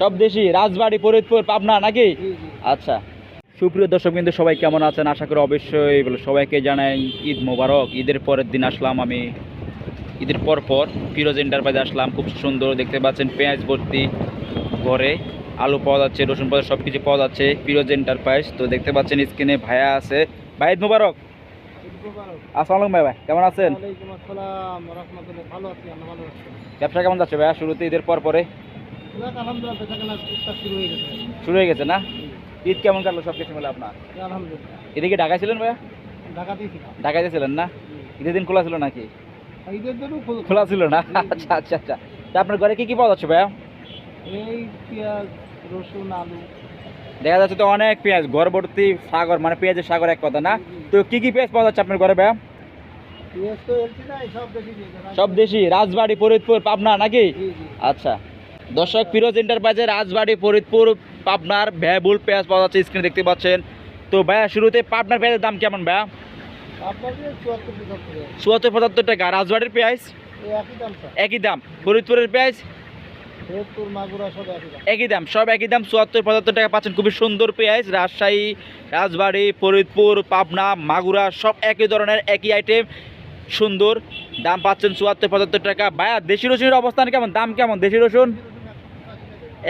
সব দেশি রাজবাড়ি ফরিদপুর পাবনা নাকি? আচ্ছা। সুপ্রিয় দর্শক কিন্তু সবাই কেমন আছেন? আশা করি অবশ্যই সবাইকে জানাই ঈদ মোবারক। ঈদের পরের দিন আসলাম আমি। ঈদের পর পর ফিরোজ এন্টারপ্রাইজে আসলাম। খুব সুন্দর দেখতে পাচ্ছেন পেঁয়াজ ভর্তি ঘরে আলু পাওয়া যাচ্ছে রসুন পাওয়া সব কিছু পাওয়া যাচ্ছে ফিরোজ এন্টারপ্রাইজ তো দেখতে পাচ্ছেন স্ক্রিনে ভাইয়া আছে। ভাই ঈদ মোবারক। আসসালাম ভাই ভাই কেমন আছেন? ব্যবসা কেমন যাচ্ছে ভাইয়া শুরুতে ঈদের পর পরে? শুরু হয়ে গেছে। না? ঈদ কেমন কাটলো সব কিছু মিলে আপনার? আলহামদুলিল্লাহ। এদিকে ঢাকায় ছিলেন ভাইয়া? ঢাকাতেই ছিলাম ঢাকায় ছিলেন না? ঈদের দিন খোলা ছিল নাকি? খোলা- খোলা ছিল না? আচ্ছা আচ্ছা আচ্ছা। তা আপনার ঘরে কি কি পাওয়া যাচ্ছে ভাইয়া? এই পেঁয়াজ রসুন আলু। দেখা যাচ্ছে তো অনেক পেঁয়াজ ঘর ভর্তি সাগর মানে পেঁয়াজের সাগর এক কথা না? তো কি কি পেঁয়াজ পাওয়া যাচ্ছে আপনার ঘরে ভাইয়া? তো সব দেশি রাজবাড়ি ফরিদপুর পাবনা নাকি? আচ্ছা। দর্শক ফিরোজ এন্টারপ্রাইজের রাজবাড়ি ফরিদপুর পাবনার ভ্যাবুল পেঁয়াজ পাওয়া যাচ্ছে স্ক্রিনে দেখতে পাচ্ছেন। তো ভাইয়া শুরুতে পাবনার পেঁয়াজের দাম কেমন ভাইয়া? চুয়াত্তর পঁচাত্তর টাকা। রাজবাড়ির পেঁয়াজ? একই দাম। ফরিদপুরের পেঁয়াজ? একই দাম। সব একই দাম, চুয়াত্তর, পঁচাত্তর টাকা পাচ্ছেন খুবই সুন্দর পেঁয়াজ। রাজশাহী, রাজবাড়ি, ফরিদপুর, পাবনা, মাগুরা, সব একই ধরনের, একই আইটেম সুন্দর। দাম পাচ্ছেন চুয়াত্তর, পঁচাত্তর টাকা। ভাইয়া, দেশি রসুনের অবস্থান কেমন? দাম কেমন? দেশি রসুন?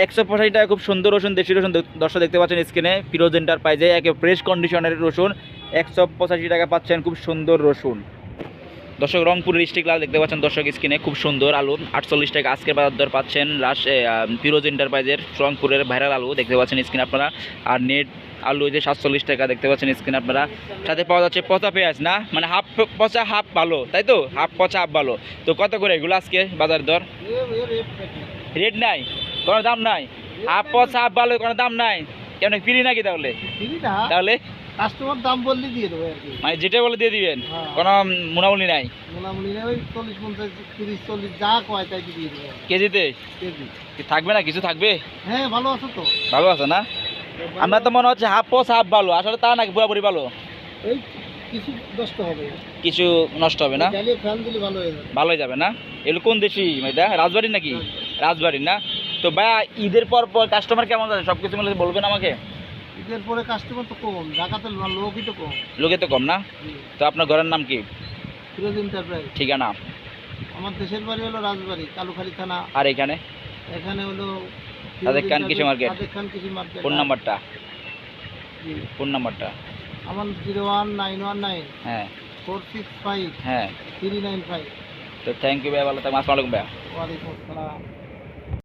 একশো পঁচাশি টাকা, খুব সুন্দর রসুন, দেশি রসুন। দর্শক দেখতে পাচ্ছেন স্ক্রিনে ফিরোজ এন্টারপ্রাইজে একে ফ্রেশ কন্ডিশনের রসুন। একশো পঁচাশি টাকা পাচ্ছেন খুব সুন্দর রসুন। দর্শক রংপুর ডিস্ট্রিক্ট লাল দেখতে পাচ্ছেন দর্শক স্ক্রিনে খুব সুন্দর আলু। আটচল্লিশ টাকা আজকের বাজার দর পাচ্ছেন লাশ ফিরোজ এন্টারপ্রাইজের রংপুরের ভাইরাল আলু দেখতে পাচ্ছেন স্ক্রিনে আপনারা। আর নেট আলু যে সাতচল্লিশ টাকা দেখতে পাচ্ছেন স্ক্রিনে আপনারা। সাথে পাওয়া যাচ্ছে পচা পেঁয়াজ না? মানে হাফ পচা হাফ ভালো তাই তো? হাফ পচা হাফ ভালো তো কত করে এগুলো আজকে বাজার দর? রেট নাই কোনো দাম নাই। হাফ পচা হাফ ভালো কোনো দাম নাই। কেন ফ্রি নাকি তাহলে? তাহলে? কাস্টমার দাম বললে দিয়ে দেবো আর কি। মানে যেটা বলে দিয়ে দিবেন হ্যাঁ। কোনো মুনামুনি নাই? মোটামুটি ওই চল্লিশ পঞ্চাশ তিরিশ চল্লিশ যা কয় তাই দিয়ে দেবো। কেজিতে? কেজি। থাকবে না? কিছু থাকবে? হ্যাঁ ভালো আছে তো। ভালো আছে না? আমরা তো মনে হচ্ছে হাফ পচ হাফ ভালো আসলে তা নাকি পুরোপুরি ভালো এই কিছু দশটা হবে। কিছু নষ্ট হবে না? ফ্যান দিলে ভালো হয়ে যাবে। ভালোই যাবে না? এগুলো কোন দেশি এটা রাজবাড়ি নাকি? রাজবাড়ি। না? তো ভাইয়া ঈদের পর পর কাস্টমার কেমন আছে? সব কিছু মিলে বলবেন আমাকে? ঈদের পরে কাস্টমার তো কম ঢাকাতে লোকই তো কম। লোকে তো কম না? তো আপনার ঘরের নাম কি? ফিরোজ এন্টারপ্রাইজ ঠিকানা? আমার দেশের বাড়ি হলো রাজবাড়ি কালুখালী থানা। আর এখানে? এখানে হলো সাদেক খান কৃষি মার্কেট। সাদেক খান কৃষি মার্কেট। ফোন নাম্বারটা? ফোন নাম্বারটা? আমার zero one nine one nine. হ্যাঁ। Four six five. হ্যাঁ। Three nine five. তো থ্যাংক ইউ ভাই ভালো থাকবেন। আসসালামু আলাইকুম ভাইয়া। ওয়ালাইকুম আসসালাম।